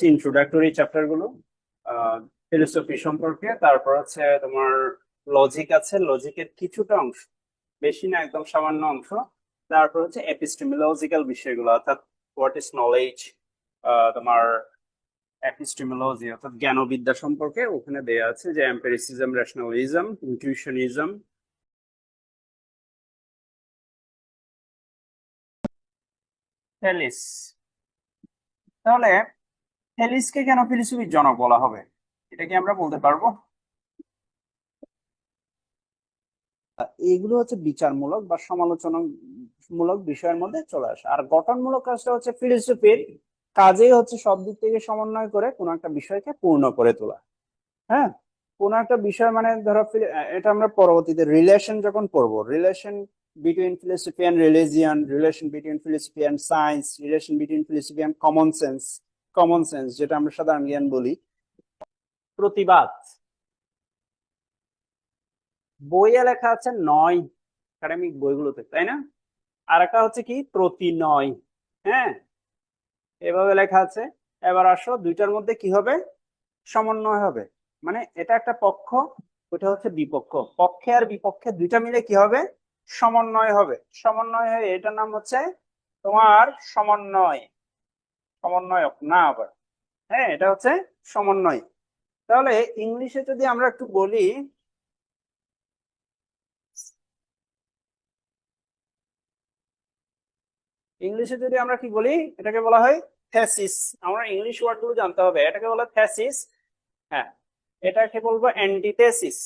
হচ্ছে introductory চ্যাপ্টারগুলো philosophy সম্পর্কে। তারপর হচ্ছে তোমার লজিক আছে। লজিকের কিছুটা অংশ, বেশি না, একদম সামান্য অংশ। তারপর হচ্ছে এপিস্টেমোলজিক্যাল বিষয়গুলো, অর্থাৎ হোয়াট ইজ নলেজ তোমার এপিস্টেমোলজি অর্থাৎ জ্ঞানবিদ্যা সম্পর্কে ওখানে দেয়া আছে যে এম্পেরিসিজম রেশনালিজম ইনটিউশনিজম তাহলে থেলিসকে কেন ফিলোসফির জনক বলা হবে? এটা কি আমরা বলতে পারব? এগুলো হচ্ছে বিচারমূলক বা সমালোচনামূলক বিষয়ের মধ্যে চলে আসে। আর গঠনমূলক কাজটা হচ্ছে ফিলোসফির কাজেই হচ্ছে সব দিক থেকে সমন্বয় করে কোনো একটা বিষয়কে পূর্ণ করে তোলা। হ্যাঁ? কোনো একটা বিষয় মানে ধরো এটা আমরা পরবর্তীতে রিলেশন যখন পড়ব relation between philosophy and religion relation between philosophy and science relation between philosophy and common sense common sense যেটা আমরা সাধারণ জ্ঞান বলি। প্রতিবাদ। বইয়ে লেখা আছে নয় একাডেমিক বইগুলোতে, তাই না? আর একটা হচ্ছে কি? প্রতি নয় হ্যাঁ? এভাবে লেখা আছে। এবার আসো, দুইটার মধ্যে কি হবে? সমন্বয় হবে। মানে এটা একটা পক্ষ, ওটা হচ্ছে বিপক্ষ। পক্ষে আর বিপক্ষে দুইটা মিলে কি হবে? সমন্বয় হবে। সমন্বয় হয়ে এটার নাম হচ্ছে তোমার সমন্বয়। সমন্বয়ক, না আবার। হ্যাঁ এটা হচ্ছে সমন্বয় তাহলে ইংলিশে যদি আমরা একটু বলি, ইংলিশে যদি আমরা কি বলি, এটাকে বলা হয় থ্যাসিস আমরা ইংলিশ ওয়ার্ডগুলো জানতে হবে। এটাকে বলা থ্যাসিস হ্যাঁ এটাকে বলব অ্যান্টিথেসিস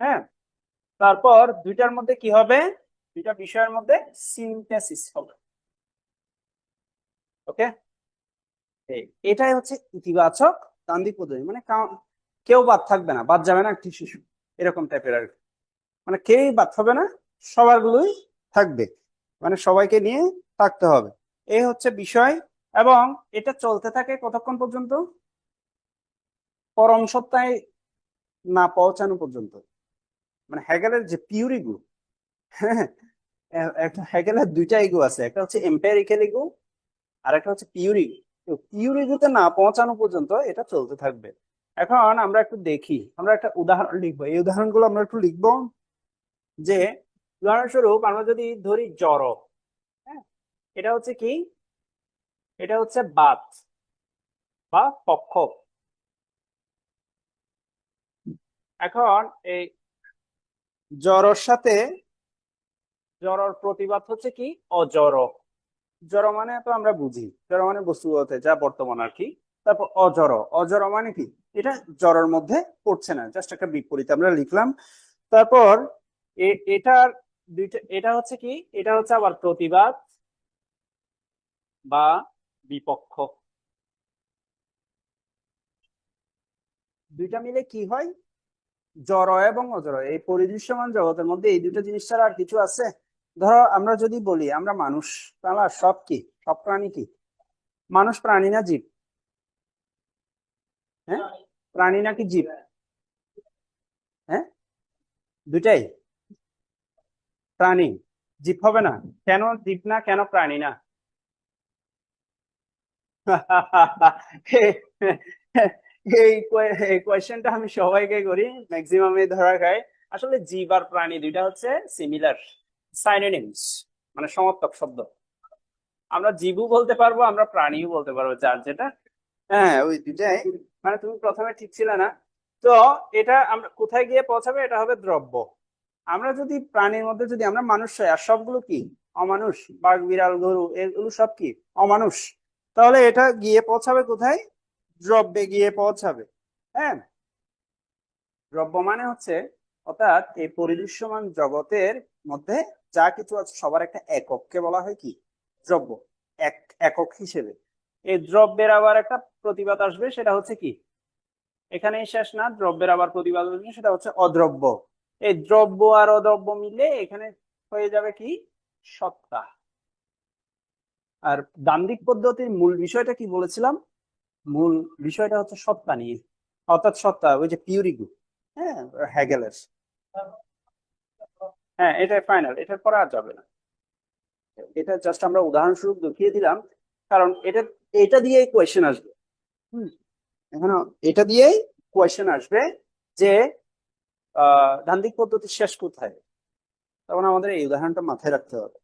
হ্যাঁ তারপর দুইটার মধ্যে কি হবে? দুইটা বিষয়ের মধ্যে সিনথেসিস হবে। ওকে এটাই হচ্ছে ইতিবাচক তান্ত্রিক পদ্ধতি। মানে কেউ বাদ থাকবে না, বাদ যাবে না একটি শিশু এরকম টাইপের আর। মানে কেউই বাদ হবে না সবার গুলোই থাকবে। মানে সবাইকে নিয়ে থাকতে হবে। এই হচ্ছে বিষয়। এবং এটা চলতে থাকে কতক্ষণ পর্যন্ত? পরম সত্তায় না পৌঁছানো পর্যন্ত। মানে হ্যাগেলের যে পিউরি এ- একটা হ্যাগেলের দুইটা ইগো আছে, একটা হচ্ছে এম্পেরিক্যাল ইগো আর একটা হচ্ছে পিওর ইগো তো না পৌঁছানো পর্যন্ত এটা চলতে থাকবে। এখন আমরা একটু দেখি, আমরা একটা উদাহরণ লিখব। এই উদাহরণগুলো আমরা একটু লিখব যে, উদাহরণস্বরূপ আমরা যদি ধরি জড় হ্যাঁ এটা হচ্ছে কি? এটা হচ্ছে বাত বা পক্ষ। এখন এই জড়র সাথে জড়র প্রতিবাদ হচ্ছে কি? অজড়। জড় মানে তো আমরা বুঝি। জড় মানে বস্তুগত যা বর্তমান আর কি। তারপর অজড়। অজড় মানে কি? এটা জড়র মধ্যে পড়ছে না। জাস্ট একটা বিপরীত আমরা লিখলাম। তারপর এটার দুইটা, এটা হচ্ছে কি? এটা হচ্ছে আবার প্রতিবাদ বা বিপক্ষ। দুইটা মিলে কি হয়? জড় এবং অজড়। এই পরিদৃশ্যমান জগতের মধ্যে এই দুটো জিনিস ছাড়া আর কিছু আছে? ধরো আমরা যদি বলি, আমরা মানুষ তাহলে সব কি? সব প্রাণী কি? মানুষ প্রাণী না জীব? হ্যাঁ? প্রাণী নাকি জীব? হ্যাঁ? দুটাই প্রাণী। জীব হবে না। কেন জীব না, কেন প্রাণী না? এই কোয়েশ্চেনটা আমি সবাইকে করি ম্যাক্সিমামে ধরা খাই আসলে জীব আর প্রাণী দুইটা হচ্ছে সিমিলার সাইনোনিমস মানে সমার্থক শব্দ। আমরা জীবও বলতে পারব, আমরা প্রাণীও বলতে পারব, যার যেটা। হ্যাঁ ওই দুইটাই। মানে তুমি প্রথমে ঠিক ছিলে না। তো এটা আমরা কোথায় গিয়ে পৌঁছাবে? এটা হবে দ্রব্য। আমরা যদি প্রাণীর মধ্যে যদি আমরা মানুষ আর সবগুলো কি? অমানুষ, বাঘ, বিড়াল, গরু এগুলো সব কি? অমানুষ। তাহলে এটা গিয়ে পৌঁছাবে কোথায়? দ্রব্যে গিয়ে পৌঁছাবে। হ্যাঁ? দ্রব্য মানে হচ্ছে, অর্থাৎ এই পরিদৃশ্যমান জগতের মধ্যে যা কিছু আছে সবার একটা একককে বলা হয় কি? দ্রব্য। এক, একক হিসেবে। এই দ্রব্যের আবার একটা প্রতিবাদ আসবে, সেটা হচ্ছে কি? এখানেই শেষ না, দ্রব্যের আবার প্রতিবাদ আসবে, সেটা হচ্ছে অদ্রব্য। এই দ্রব্য আর অদ্রব্য মিলে এখানে হয়ে যাবে কি? সত্তা। আর দান্দিক পদ্ধতির মূল বিষয়টা কি বলেছিলাম? মূল বিষয়টা হচ্ছে সত্তা নিয়ে। অর্থাৎ সত্তা, ওই যে পিউরিগু হ্যাঁ হ্যাগেলের। হ্যাঁ এটাই ফাইনাল এটার পরে আর যাবে না। এটা জাস্ট আমরা উদাহরণস্বরূপ দেখিয়ে দিলাম, কারণ এটা এটা দিয়েই কোয়েশ্চেন আসবে। হুম, এখন এটা দিয়েই কোয়েশ্চেন আসবে যে, আহ ধান্দিক পদ্ধতি শেষ কোথায়? তখন আমাদের এই উদাহরণটা মাথায় রাখতে হবে।